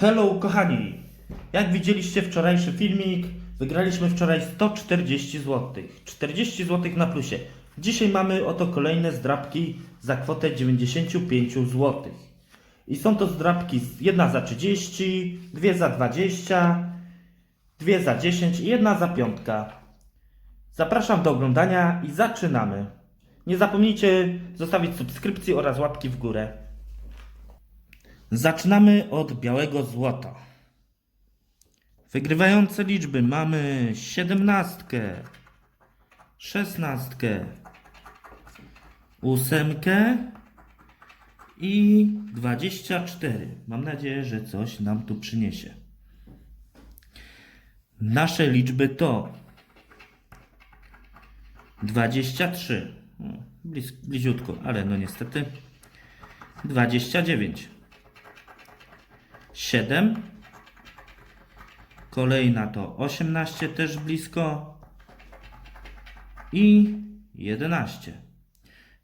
Hello kochani! Jak widzieliście wczorajszy filmik, wygraliśmy wczoraj 140 zł. 40 zł na plusie. Dzisiaj mamy oto kolejne zdrabki za kwotę 95 zł. I są to zdrabki jedna za 30, dwie za 20, dwie za 10 i jedna za piątka. Zapraszam do oglądania i zaczynamy. Nie zapomnijcie zostawić subskrypcji oraz łapki w górę. Zaczynamy od białego złota. Wygrywające liczby mamy siedemnastkę, szesnastkę, ósemkę i dwadzieścia cztery. Mam nadzieję, że coś nam tu przyniesie. Nasze liczby to 23. O, Bliz, bliziutko, ale no niestety. 29. 7. Kolejna to 18, też blisko. I 11.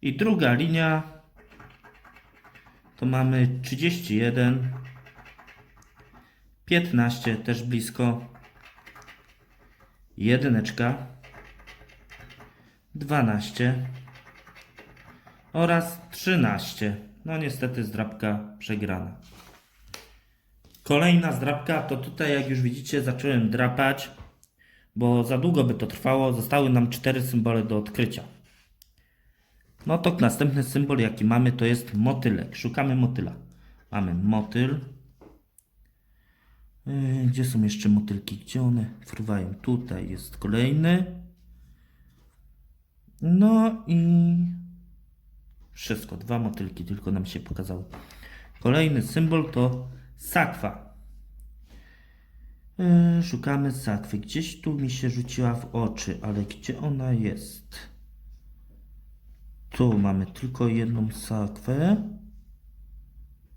I druga linia to mamy 31. 15, też blisko. Jedyneczka. 12 oraz 13. No niestety zdrabka przegrana. Kolejna zdrabka to tutaj jak już widzicie zacząłem drapać, bo za długo by to trwało. Zostały nam cztery symbole do odkrycia. No to następny symbol jaki mamy to jest motylek. Szukamy motyla. Mamy motyl. Yy, Gdzie są jeszcze motylki? Gdzie one fruwają? Tutaj jest kolejny. No i wszystko. Dwa motylki tylko nam się pokazały. Kolejny symbol to sakwa. Yy, szukamy sakwy. Gdzieś tu mi się rzuciła w oczy, ale gdzie ona jest? Tu mamy tylko jedną sakwę.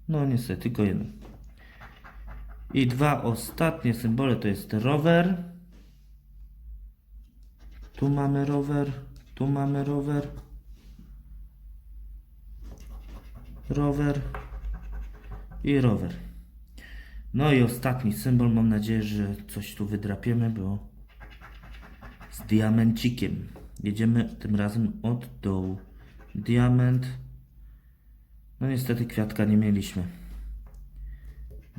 No niestety, tylko jedną. I dwa ostatnie symbole to jest rower. Tu mamy rower, tu mamy rower. Rower i rower. No i ostatni symbol, mam nadzieję, że coś tu wydrapiemy, bo z diamencikiem. Jedziemy tym razem od dołu. Diament. No niestety kwiatka nie mieliśmy.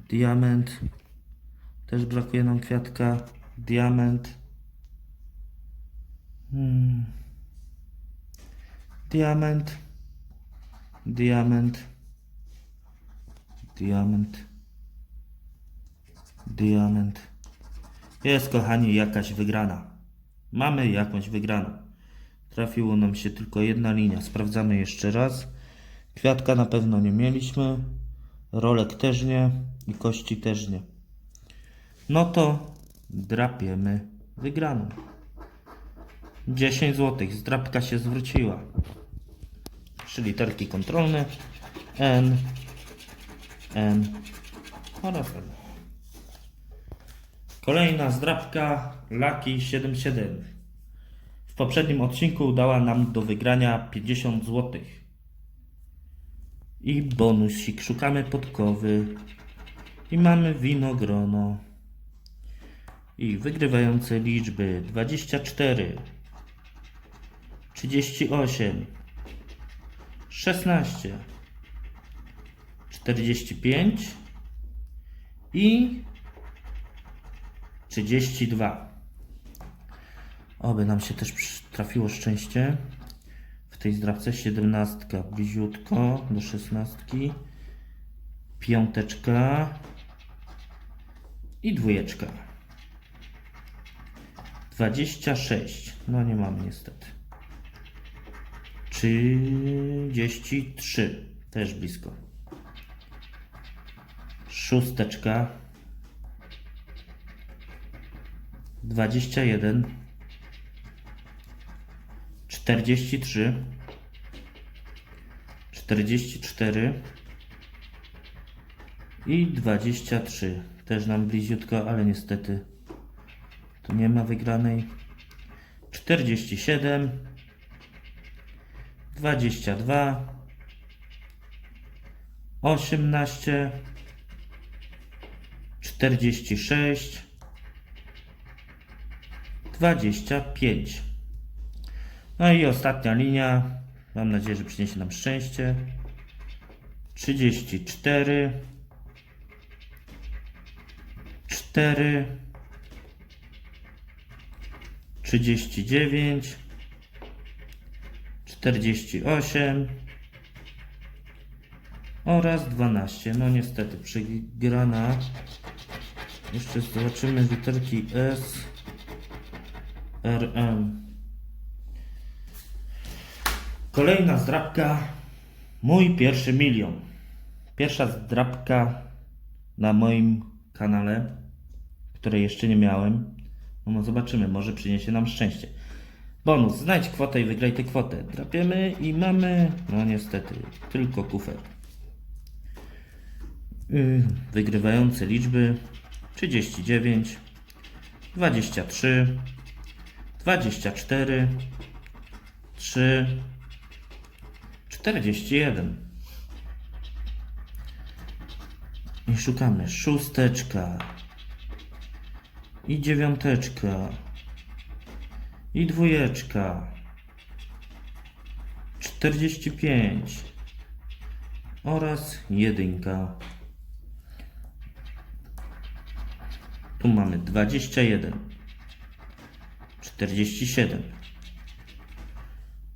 Diament. Też brakuje nam kwiatka. Diament. Hmm. Diament. Diament. Diament. Diament. Jest, kochani, jakaś wygrana. Mamy jakąś wygraną. Trafiło nam się tylko jedna linia. Sprawdzamy jeszcze raz. Kwiatka na pewno nie mieliśmy. Rolek też nie. I kości też nie. No to drapiemy wygraną. 10 zł. Zdrabka się zwróciła. Trzy literki kontrolne. N. N. Oraz N. Kolejna zdrabka Lucky 77. W poprzednim odcinku dała nam do wygrania 50 zł. I bonusik. Szukamy podkowy. I mamy winogrono. I wygrywające liczby 24, 38, 16, 45 i 32. Oby nam się też trafiło szczęście. W tej zdrabce 17 bliziutko do 16. Piąteczka i dwójeczka. 26. No nie mamy niestety. 33. Też blisko. Szósteczka. 21. 43. 44. I 23. Też nam bliziutko, ale niestety tu nie ma wygranej. 47, 22, 18, 46, 25. No i ostatnia linia. Mam nadzieję, że przyniesie nam szczęście. 34, 4, 39, 48 oraz 12. No niestety przegrana. Jeszcze zobaczymy literki S, R, M. Kolejna zdrabka. Mój pierwszy milion. Pierwsza zdrabka na moim kanale, której jeszcze nie miałem. No zobaczymy, może przyniesie nam szczęście. Bonus, znajdź kwotę i wygraj tę kwotę. Drapiemy i mamy, no niestety, tylko kufer. Yy, Wygrywające liczby 39, 23, 24, 3, 41. I szukamy szósteczka i dziewiąteczka i dwójeczka 45 oraz jedynka. Tu mamy 21 47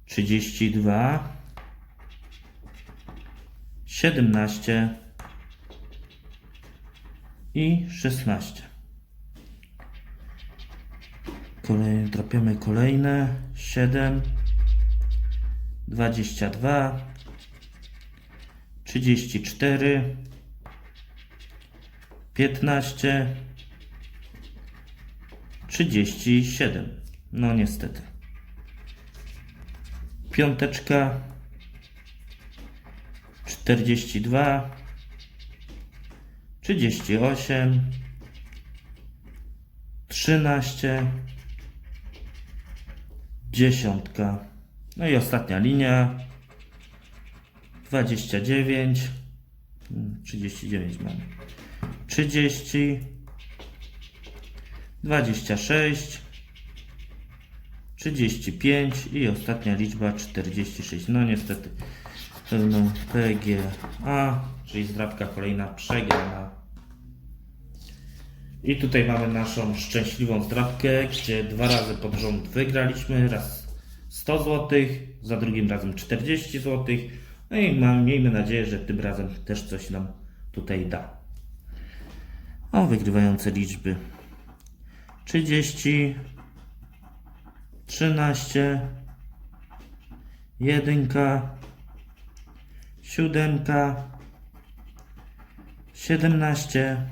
32 17 i 16. Kolej, drapiemy kolejne. 7 22 34 15 37. No niestety. Piąteczka. 42 38 13 dziesiątka. No i ostatnia linia. 29 Hmm, 39 mamy. 30 26 35 i ostatnia liczba 46. No niestety pełno PGA, czyli zdrabka kolejna przegrana. I tutaj mamy naszą szczęśliwą zdrabkę, gdzie dwa razy pod rząd wygraliśmy. Raz 100 zł, za drugim razem 40 zł. No i mam, miejmy nadzieję, że tym razem też coś nam tutaj da. O, wygrywające liczby. 30, 13, jedynka, siódemka, 17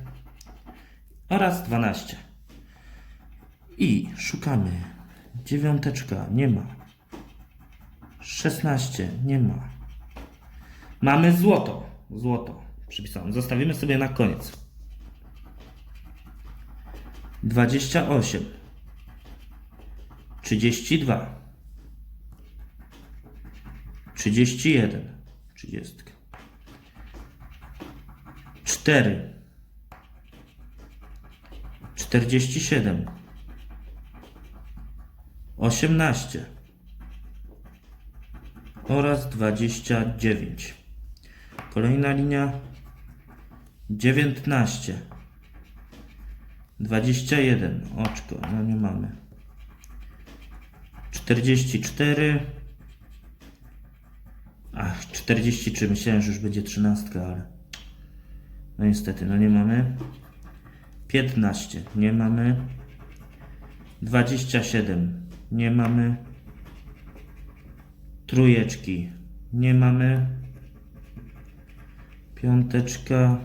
oraz 12. I szukamy. Dziewiąteczka nie ma. 16 nie ma. Mamy złoto. Złoto. Przypisałem. Zostawimy sobie na koniec. 28 32 31 30 4 47 18 oraz 29 kolejna linia. 19 21 oczko, no nie mamy 44 Ach, 43, myślałem, że już będzie 13, ale no niestety, no nie mamy. 15, nie mamy. 27, nie mamy. Trójeczki, nie mamy. Piąteczka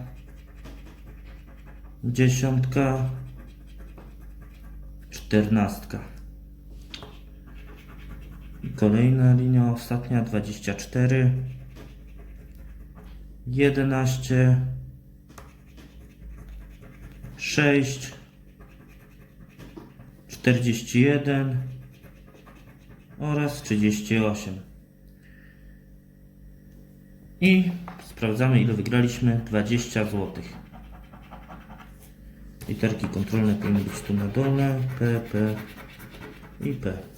dziesiątka czternastka i kolejna linia ostatnia 24 11 6 41 oraz 38 i sprawdzamy ile wygraliśmy. 20 zł Literki kontrolne powinny być tu na dole. P, P i P.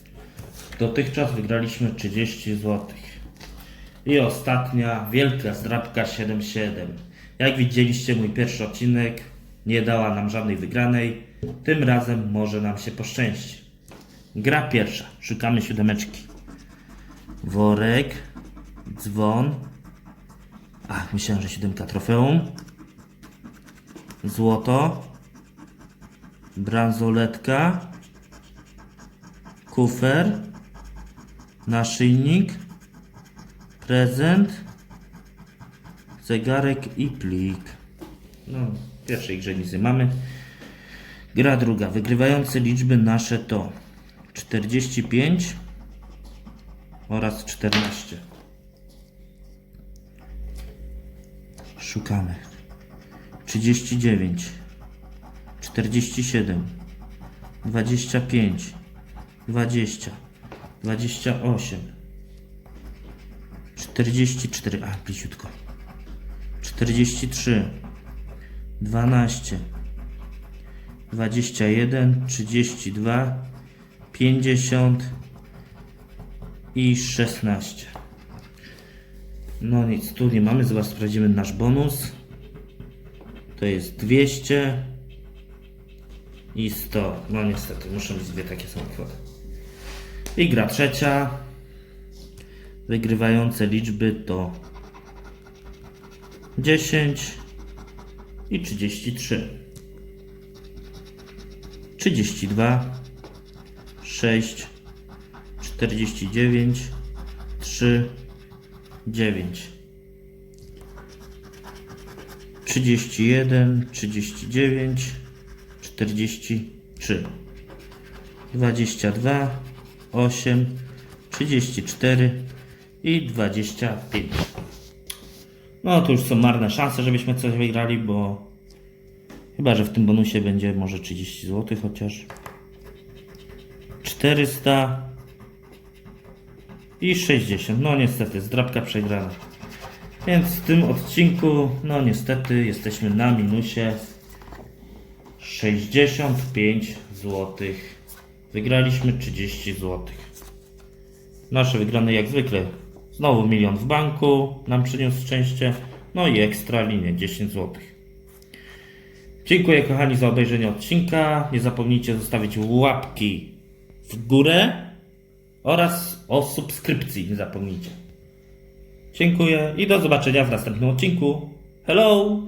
Dotychczas wygraliśmy 30 zł. I ostatnia wielka zdrabka 7-7. Jak widzieliście, mój pierwszy odcinek nie dała nam żadnej wygranej. Tym razem może nam się poszczęści. Gra pierwsza. Szukamy siódemeczki. Worek, dzwon. Ach, myślałem, że siódemka trofeum. Złoto. Bransoletka. Kufer. Naszyjnik. Prezent. Zegarek i plik. No, pierwszej grze mamy. Gra druga. Wygrywające liczby nasze to 45 oraz 14. Szukamy. 39 47 25 20 28 44 a plisiutko 43 12 21 32 50 i 16 no nic, tu nie mamy, zaraz sprawdzimy nasz bonus. To jest 200 i 100 no niestety, muszą być dwie takie same kwoty i gra trzecia. Wygrywające liczby to 10 i 33 32 6 49 3 9 31 39 43 22 8 34 i 25 no to już są marne szanse, żebyśmy coś wygrali, bo chyba, że w tym bonusie będzie może 30 zł chociaż 400 i 60. No niestety, zdrabka przegrana. Więc w tym odcinku, no niestety, jesteśmy na minusie 65 zł. Wygraliśmy 30 zł. Nasze wygrane jak zwykle. Znowu milion w banku nam przyniósł szczęście. No i ekstra linie 10 zł. Dziękuję kochani za obejrzenie odcinka. Nie zapomnijcie zostawić łapki w górę oraz o subskrypcji. Nie zapomnijcie. Dziękuję i do zobaczenia w następnym odcinku. Hello!